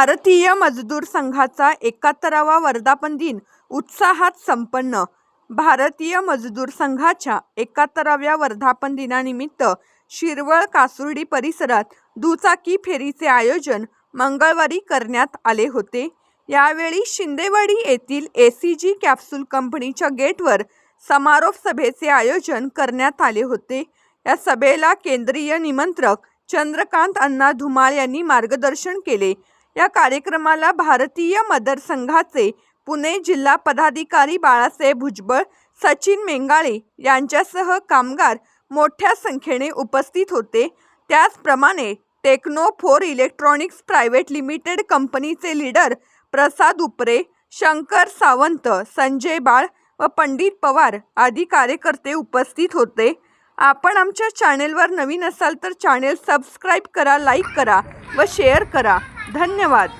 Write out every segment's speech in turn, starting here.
भारतीय मजदूर संघाचा एकाहत्तरावा वर्धापन दिन उत्साहात संपन्न. भारतीय मजदूर संघाच्या एकाहत्तराव्या वर्धापन दिनानिमित्त शिरवळ कासुर्डी परिसरात दुचाकी फेरीचे आयोजन मंगळवारी करण्यात आले होते. यावेळी शिंदेवाडी येथील ए सी जी कॅप्सूल कंपनीच्या गेटवर समारोप सभेचे आयोजन करण्यात आले होते. या सभेला केंद्रीय निमंत्रक चंद्रकांत अण्णा धुमाळ यांनी मार्गदर्शन केले. या कार्यक्रमाला भारतीय मदर संघाचे पुणे जिल्हा पदाधिकारी बाळासाहेब भुजबळ सचिन मेंगाळे यांच्यासह कामगार मोठ्या संख्येने उपस्थित होते. त्याचप्रमाणे techno four electronics private limited कंपनीचे लीडर प्रसाद उपरे शंकर सावंत संजय बाळ व पंडित पवार आदी कार्यकर्ते उपस्थित होते. आपण आमच्या चॅनेलवर नवीन असाल तर चॅनेल सबस्क्राईब करा लाईक करा व शेअर करा. धन्यवाद.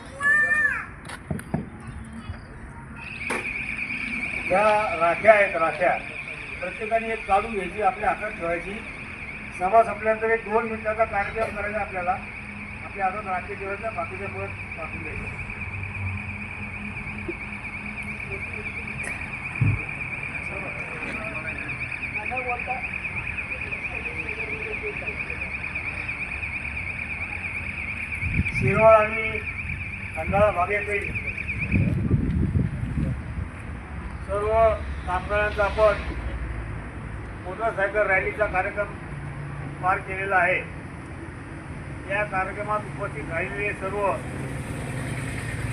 ज्या राख्या आहेत राख्या. प्रत्येकाने एक काढून घ्यायची आपल्या हातात ठेवायची. सभा संपल्यानंतर एक दोन मिनिटाचा कार्यक्रम करायचा आपल्याला. आपल्या हातात राखे ठेवायच्या बाकीचे परत टाकून द्यायचे. शिरवाळ आणि खंडाळा भागेतील सर्व कामगारांचा आपण मोटरसायकल रॅलीचा कार्यक्रम पार केलेला आहे. या कार्यक्रमात उपस्थित राहिलेले सर्व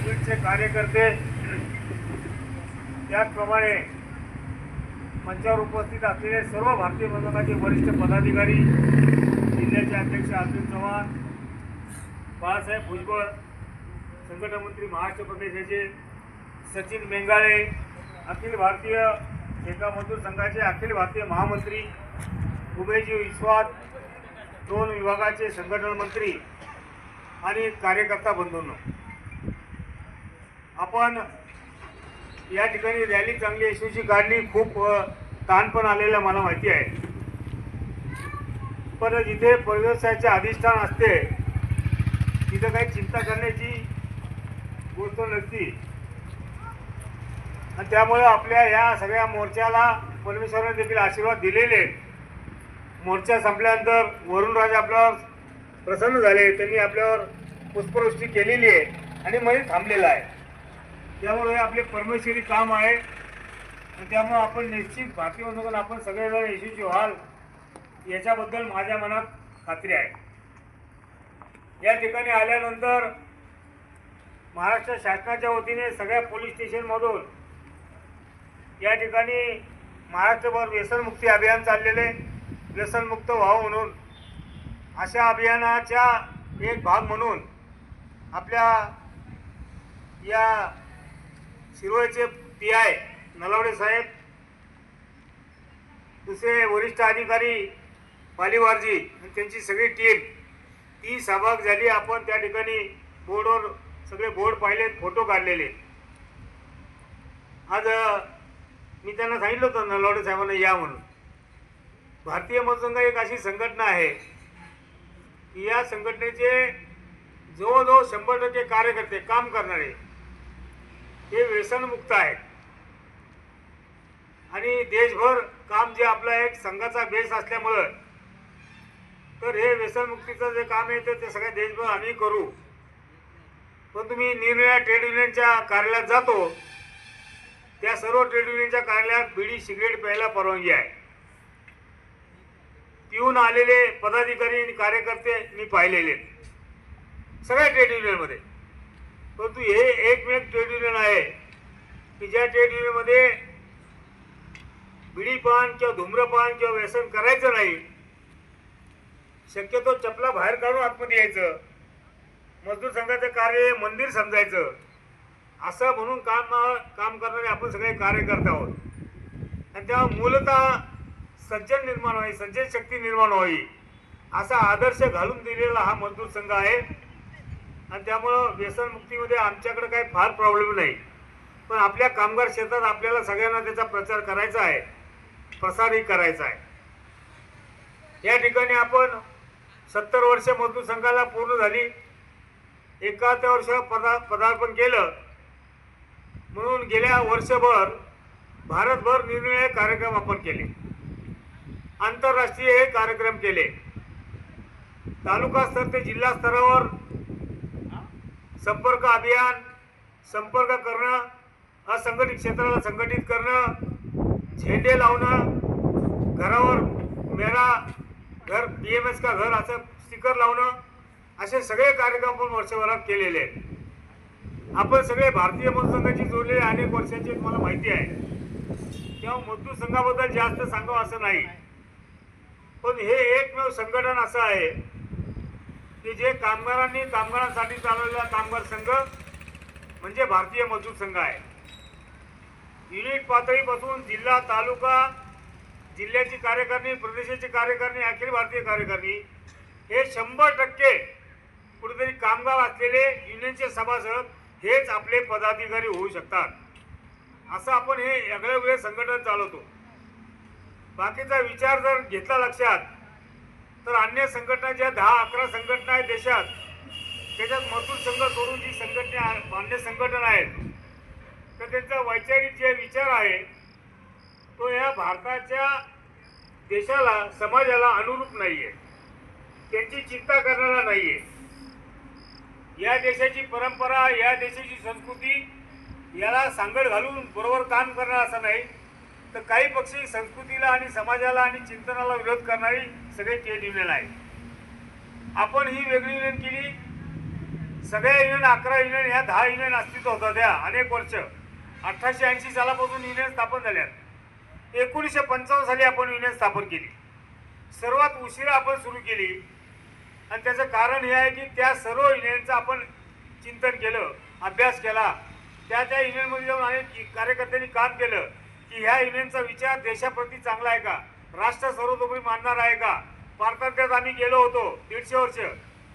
स्वीटचे कार्यकर्ते त्याचप्रमाणे मंचावर उपस्थित असलेले सर्व भारतीय पथकाचे वरिष्ठ पदाधिकारी जिल्ह्याचे अध्यक्ष अर्जुन चव्हाण बाळासाहेब भुजबळ संघटन मंत्री महाराष्ट्र प्रदेशाचे सचिन मेंगाळे अखिल भारतीय शेका मजूर संघाचे अखिल भारतीय महामंत्री उमेशजी विश्वास दोन विभागाचे संघटन मंत्री आणि कार्यकर्ता बंधूंनो. आपण या ठिकाणी रॅली चांगली यशस्वी काढली खूप ताण पण आलेलं मला माहिती आहे. पण जिथे परिव्यवसायाचे अधिष्ठान असते तिथं काही चिंता करण्याची गोष्ट नसती. आणि त्यामुळे आपल्या या सगळ्या मोर्चाला परमेश्वराने देखील आशीर्वाद दिलेले मोर्चा संपल्यानंतर वरुणराज आपल्यावर प्रसन्न झाले त्यांनी आपल्यावर पुष्पवृष्टी केलेली आहे आणि मध्ये थांबलेला आहे. त्यामुळे हे आपले परमेश्वरी काम आहे. आणि त्यामुळे आपण निश्चित भारतीय आपण सगळेजण यशस्वी व्हाल याच्याबद्दल माझ्या मनात खात्री आहे. या ठिकाणी आल्यानंतर महाराष्ट्र शासनाच्या वतीने सगळ्या पोलीस स्टेशनमधून या ठिकाणी महाराष्ट्रभर व्यसनमुक्ती अभियान चाललेले व्यसनमुक्त व्हावं म्हणून. अशा अभियानाच्या एक भाग म्हणून आपल्या या शिरोळचे पी आय नलावडे साहेब दुसरे वरिष्ठ अधिकारी पालिवारजी आणि त्यांची सगळी टीम ती सहभाग झाली आपण त्या ठिकाणी बोर्डवर सगळे बोर्ड पाहिलेत फोटो काढलेले. आज मी त्यांना सांगितलं होतं नलवडे साहेबांना या म्हणून. भारतीय मतसंघ एक अशी संघटना आहे की या संघटनेचे जवळजवळ शंभर टक्के कार्यकर्ते काम करणारे हे व्यसनमुक्त आहेत. आणि देशभर काम जे आपला एक संघाचा बेस असल्यामुळं तर हे व्यसनमुक्तीचं जे काम आहे तर ते सगळ्या देशभर आम्ही करू पण तुम्ही निरनिळ्या ट्रेड युनियनच्या कार्यालयात जातो त्या सर्व ट्रेड युनियनच्या कार्यालयात बिडी सिगरेट प्यायला परवानगी आहे पिऊन आलेले पदाधिकारी आणि कार्यकर्ते मी पाहिलेले आहेत. सगळ्या ट्रेड युनियनमध्ये परंतु हे एकमेक ट्रेड युनियन आहे की ज्या ट्रेड युनियनमध्ये बिडीपान किंवा धूम्रपान किंवा व्यसन करायचं नाही शक्यतो चपला बाहेर काढून आतमध्ये यायचं. मजदूर संघाचं कार्य मंदिर समजायचं. असं म्हणून काम काम करणारे आपण सगळे कार्यकर्ते आहोत. आणि तेव्हा मूलतः सज्जन निर्माण व्हावी सज्जन शक्ती निर्माण व्हावी असा आदर्श घालून दिलेला हा मजदूर संघ आहे. आणि त्यामुळं व्यसनमुक्तीमध्ये आमच्याकडे काही फार प्रॉब्लेम नाही. पण आपल्या कामगार क्षेत्रात आपल्याला सगळ्यांना त्याचा प्रचार करायचा आहे. प्रसारही करायचा आहे. या ठिकाणी आपण सत्तर वर्ष मजदूर संघाला पूर्ण झाली. एकाहत्तर वर्ष पदा पदार्पण केलं. म्हणून गेल्या वर्षभर भारतभर निरनिराळे कार्यक्रम आपण केले. आंतरराष्ट्रीय कार्यक्रम केले. तालुका स्तर ते जिल्हा स्तरावर संपर्क अभियान संपर्क करणं असंघटित क्षेत्राला संघटित करणं झेंडे लावणं घरावर मेळा घर पी एम एस का घर असं स्टिकर लावणं असे सगळे कार्यक्रम आपण वर्षभरात केलेले आहेत. आपण सगळे भारतीय मजदूर संघाची जोडलेले अनेक वर्षांची मला माहिती आहे. तेव्हा मजदूर संघाबद्दल जास्त सांगावं असं नाही. पण हे एकमेव संघटन असं आहे की जे कामगारांनी कामगारांसाठी चालवलेला कामगार संघ म्हणजे भारतीय मजदूर संघ आहे. युनिट पातळीपासून जिल्हा तालुका जिल्ह्याची कार्यकारिणी प्रदेशाची कार्यकारिणी अखिल भारतीय कार्यकारिणी हे शंभर टक्के कुठेतरी कामगार असलेले युनियनचे सभासद हेच आपले पदाधिकारी होऊ शकतात. असं आपण हे वेगळे वेगळे संघटन चालवतो. बाकीचा विचार जर घेतला लक्षात तर अन्य संघटना ज्या दहा अकरा संघटना आहेत देशात त्याच्यात मजदूर संघ सोडून जी संघटना अन्य संघटना आहेत तर त्यांचा वैचारिक जे विचार आहे तो या भारताच्या देशाला समाजाला अनुरूप नाही आहे त्यांची चिंता करणारा नाही आहे या देशाची परंपरा या देशाची संस्कृती याला सांगड घालून बरोबर काम करणार असं नाही. तर काही पक्ष संस्कृतीला आणि समाजाला आणि चिंतनाला विरोध करणारी सगळे ट्रेड युनियन आहे आपण ही वेगळी युनियन केली. सगळ्या युनियन अकरा युनियन ह्या दहा युनियन अस्तित्व होत्या त्या अनेक वर्ष. अठराशे ऐंशी सालापासून युनियन स्थापन झाल्यात. एकोणीसशे पंचावन्न साली आपण युनियन स्थापन केली. सर्वात उशिरा आपण सुरू केली. आणि त्याचं कारण हे आहे की त्या सर्व युनियनचं आपण चिंतन केलं अभ्यास केला. त्या त्या युनियनमध्ये जाऊन अनेक कार्यकर्त्यांनी काम केलं की ह्या युनियनचा विचार देशाप्रती चांगला आहे का? राष्ट्र सर्वतोपरी मानणार आहे का? पारतंत्र्यात आम्ही गेलो होतो दीडशे वर्ष.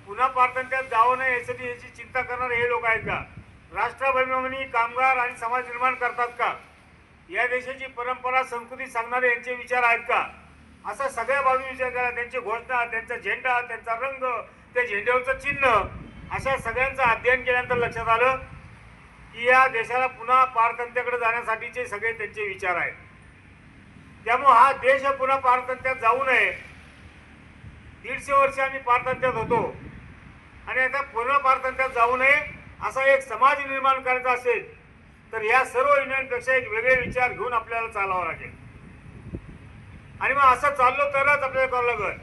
पुन्हा पारतंत्र्यात जावं नाही यासाठी याची चिंता करणारे हे लोक आहेत का? राष्ट्राभिमानी कामगार आणि समाज निर्माण करतात का? या देशाची परंपरा संस्कृती सांगणारे यांचे विचार आहेत का? असा सगळ्या बाजू विचार करा. त्यांची घोषणा त्यांचा झेंडा त्यांचा रंग त्या झेंड्यावरचं चिन्ह अशा सगळ्यांचं अध्ययन केल्यानंतर लक्षात आलं की या देशाला पुन्हा पारतंत्र्याकडे जाण्यासाठीचे सगळे त्यांचे विचार आहेत. त्यामुळं हा देश पुन्हा पारतंत्र्यात जाऊ नये. दीडशे वर्ष आम्ही पारतंत्र्यात होतो. आणि आता पुन्हा पारतंत्र्यात जाऊ नये असा एक समाज निर्माण करायचा असेल तर या सर्व युनियनपेक्षा एक वेगळे विचार घेऊन आपल्याला चालावं लागेल. आणि मग असं चाललो तरच आपल्याला करावं लागेल.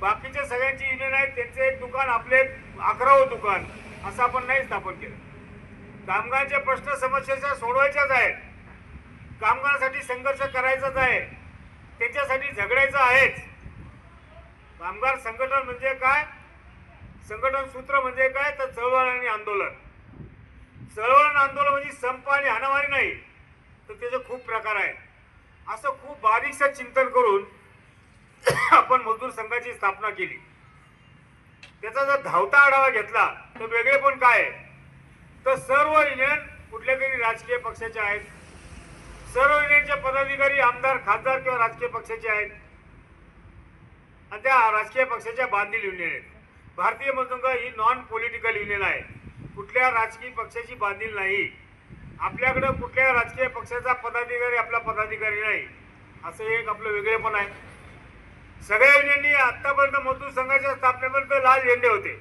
बाकीचे सगळ्यांची युनियन आहेत त्यांचे एक दुकान आपले अकरावं दुकान असं आपण नाही स्थापन केलं. कामगारांचे प्रश्न समस्या सोडवायच्याच आहेत. कामगारांसाठी संघर्ष करायचाच आहे. त्याच्यासाठी झगडायचं आहेच. कामगार संघटन म्हणजे काय? संघटन सूत्र म्हणजे काय? तर चळवळ आणि आंदोलन. चळवळ आंदोलन म्हणजे संप आणि हाणामारी नाही. तर त्याचे खूप प्रकार आहेत. असं खूप बारीकसं चिंतन करून आपण मजदूर संघाची स्थापना केली. त्याचा जर धावता आढावा घेतला तर वेगळे पण काय आहे? तर सर्व युनियन कुठल्या तरी राजकीय पक्षाचे आहेत. सर्व युनियनचे पदाधिकारी आमदार खासदार किंवा राजकीय पक्षाचे आहेत. आणि त्या राजकीय पक्षाच्या बांधील युनियन आहेत. भारतीय मजदूर ही नॉन पॉलिटिकल युनियन आहे. कुठल्या राजकीय पक्षाची बांधील नाही. आपल्याकडं कुठल्या राजकीय पक्षाचा पदाधिकारी आपला पदाधिकारी नाही. असं एक आपलं वेगळेपण आहे. सगळ्या युनियननी आत्तापर्यंत मजदूर संघाच्या स्थापनेपर्यंत लाल झेंडे होते.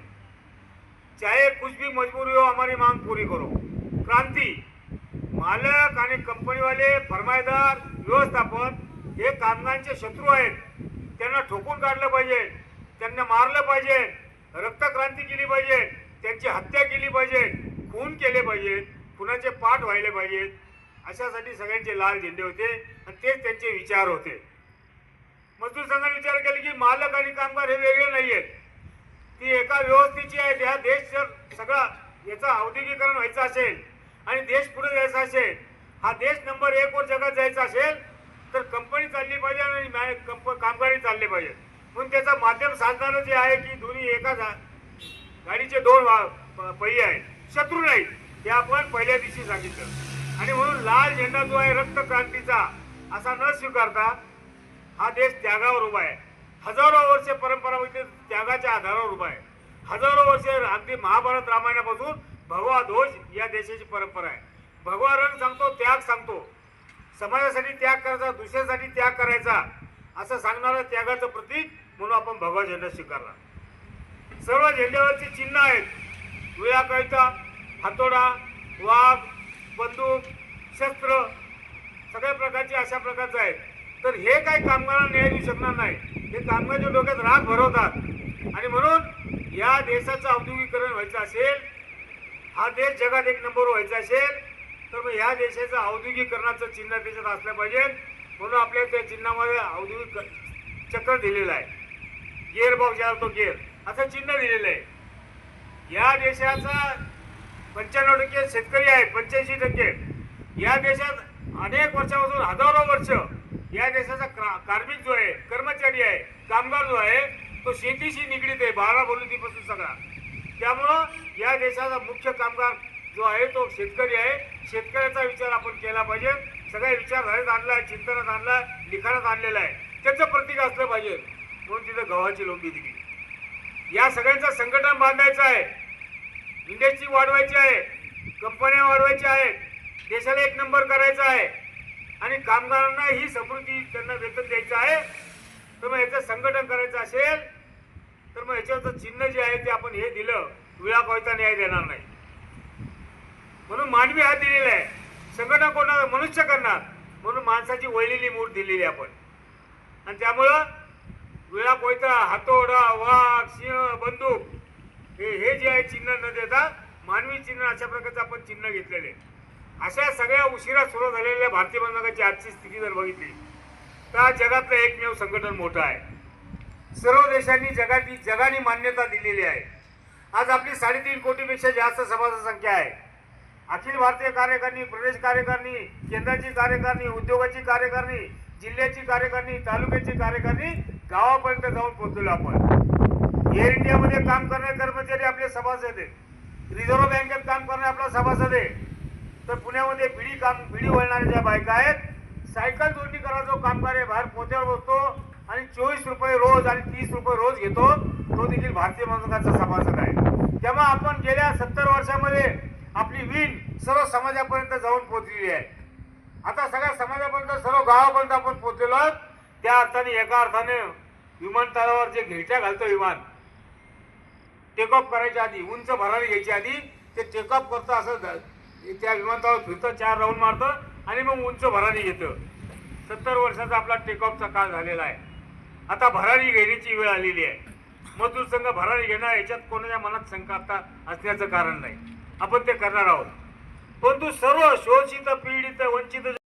चाहे कुछ भी मजबूरी हो हमारी मांग पूरी करो. क्रांती मालक आणि कंपनीवाले फरमायदार व्यवस्थापन हे कामगारांचे शत्रू आहेत. त्यांना ठोकून काढलं पाहिजे. त्यांना मारलं पाहिजे. रक्तक्रांती केली पाहिजे. त्यांची हत्या केली पाहिजे खून केले पाहिजेत खुनाचे पाठ व्हायले पाहिजेत अशासाठी सगळ्यांचे लाल झेंडे होते आणि तेच त्यांचे विचार होते. मजदूर संघाने विचार केला की मालक आणि कामगार हे वेगळे नाही आहेत ती एका व्यवस्थेची आहे ह्या देश जर सगळा याचं औद्योगिकरण व्हायचं असेल आणि देश पुढे जायचा असेल हा देश नंबर एक वर जगात जायचा असेल तर कंपनी चालली पाहिजे आणि मॅ- कंप- कामगारही चालले पाहिजे. म्हणून त्याचं माध्यम साधणारं जे आहे की दोन्ही एका जा- गाडीचे दोन वा- प- पहिये आहेत. शत्रू नाहीत हे आपण पहिल्या दिवशी सांगितलं. आणि म्हणून लाल झेंडा जो आहे रक्त क्रांतीचा असा न स्वीकारता हा देश त्यागावर उभा आहे. हजारो वर्ष परंपरा होती त्यागाच्या आधारावर उभा आहे. हजारो वर्ष अगदी महाभारत रामायणापासून भगवा ध्वज या देशाची परंपरा आहे. भगवा रंग सांगतो त्याग सांगतो. समाजासाठी त्याग करायचा दुसऱ्यासाठी त्याग करायचा असं सांगणारं त्यागाचं प्रतीक म्हणून आपण भगवा झेंडा स्वीकारला. सर्व झेंड्यावरची चिन्ह आहेत. विळा कळता हातोडा वाघ बंदूक शस्त्र सगळ्या प्रकारचे अशा प्रकारचं आहेत. तर हे काही कामगारांना न्याय देऊ शकणार नाही? हे कामगारच्या डोक्यात राग भरवतात. आणि म्हणून या देशाचं औद्योगिकरण व्हायचं असेल हा देश जगात एक नंबर व्हायचा असेल तर मग ह्या देशाचं औद्योगिकरणाचं चिन्ह त्याच्यात असलं पाहिजे. म्हणून आपल्या त्या चिन्हामध्ये औद्योगिक चक्र दिलेलं आहे. गेअर बॉक्स ज्याला तो गेअर. असं चिन्ह दिलेलं आहे. या देशाचा पंच्याण्णव टक्के शेतकरी आहे पंच्याऐंशी टक्के. या देशात अनेक वर्षापासून हजारो वर्ष या देशाचा कार्मिक जो आहे कर्मचारी आहे कामगार जो आहे तो शेतीशी निगडीत आहे बारा बोलतीपासून सगळा. त्यामुळं या देशाचा मुख्य कामगार जो आहे तो शेतकरी आहे. शेतकऱ्याचा विचार आपण केला पाहिजे. सगळ्या विचारधारेत आणला आहे चिंतनात आणला आहे लिखाणात आणलेला आहे. त्याचं प्रतीक असलं पाहिजे. म्हणून तिथं गव्हाची लोंबी दिली? या सगळ्यांचं संघटन बांधायचं आहे. इंडस्ट्री वाढवायची आहे. कंपन्या वाढवायच्या आहेत. देशाला एक नंबर करायचा आहे. आणि कामगारांना ही समृद्धी त्यांना वेतन द्यायचं आहे. तर मग याचं संघटन करायचं असेल तर मग याच्यावरचं चिन्ह जे आहे ते आपण हे दिलं. विळा कोयता न्याय देणार नाही. म्हणून मानवी हात दिलेला आहे. संघटन कोणाला मनुष्य करणार? म्हणून माणसाची वळलेली मूठ दिलेली आहे आपण. आणि त्यामुळं वेळा कोयता हातोडा वाघ सिंह बंदूक हे हे जे आहे चिन्ह न देता मानवी चिन्ह अशा प्रकारचं आपण चिन्ह घेतलेले. आहे. अशा सगळ्या उशिरा सुरू झालेल्या भारतीय बंधकाची आजची स्थिती जर बघितली तर जगातलं एकमेव संघटन मोठं आहे. सर्व देशांनी जगाची जगाने मान्यता दिलेली आहे. आज आपली साडेतीन कोटीपेक्षा जास्त सभासद संख्या आहे. अखिल भारतीय कार्यकारिणी प्रदेश कार्यकारिणी केंद्राची कार्यकारिणी उद्योगाची कार्यकारिणी जिल्ह्याची कार्यकारिणी तालुक्याची कार्यकारिणी गावापर्यंत जाऊन पोहोचलो आपण. एअर इंडियामध्ये काम करणारे कर्मचारी आपले सभासद. आहेत रिझर्व्ह बँकेत काम करणारे आपला सभासद. आहे तर पुण्यामध्ये भिडी काम बिडी वळणाऱ्या ज्या बायका आहेत सायकल जोडणी करा जो कामगार आहे बाहेर पोत्यावर बसतो आणि चोवीस रुपये रोज आणि तीस रुपये रोज घेतो तो देखील भारतीय मजदुराचा सभासद आहे. तेव्हा आपण गेल्या सत्तर वर्षामध्ये आपली विण सर्व समाजापर्यंत जाऊन पोहोचलेली आहे. आता सगळ्या समाजापर्यंत सर्व गावापर्यंत आपण पोहोचलो आहोत. त्या अर्थाने एका अर्थाने विमानतळावर जे घेरट्या घालतो विमान टेक ऑफ करायच्या आधी उंच भरारी घ्यायच्या आधी ते टेक ऑफ करतं असं त्या विमानतळावर फिरतं चार राऊंड मारतं आणि मग उंच भरारी घेतं. सत्तर वर्षाचा आपला टेक ऑफचा काळ झालेला आहे. आता भरारी घेण्याची वेळ आलेली आहे. मजूर संघ भरारी घेणार याच्यात कोणाच्या मनात शंका आता असण्याचं कारण नाही. आपण ते करणार आहोत. परंतु सर्व शोषित पीडित वंचित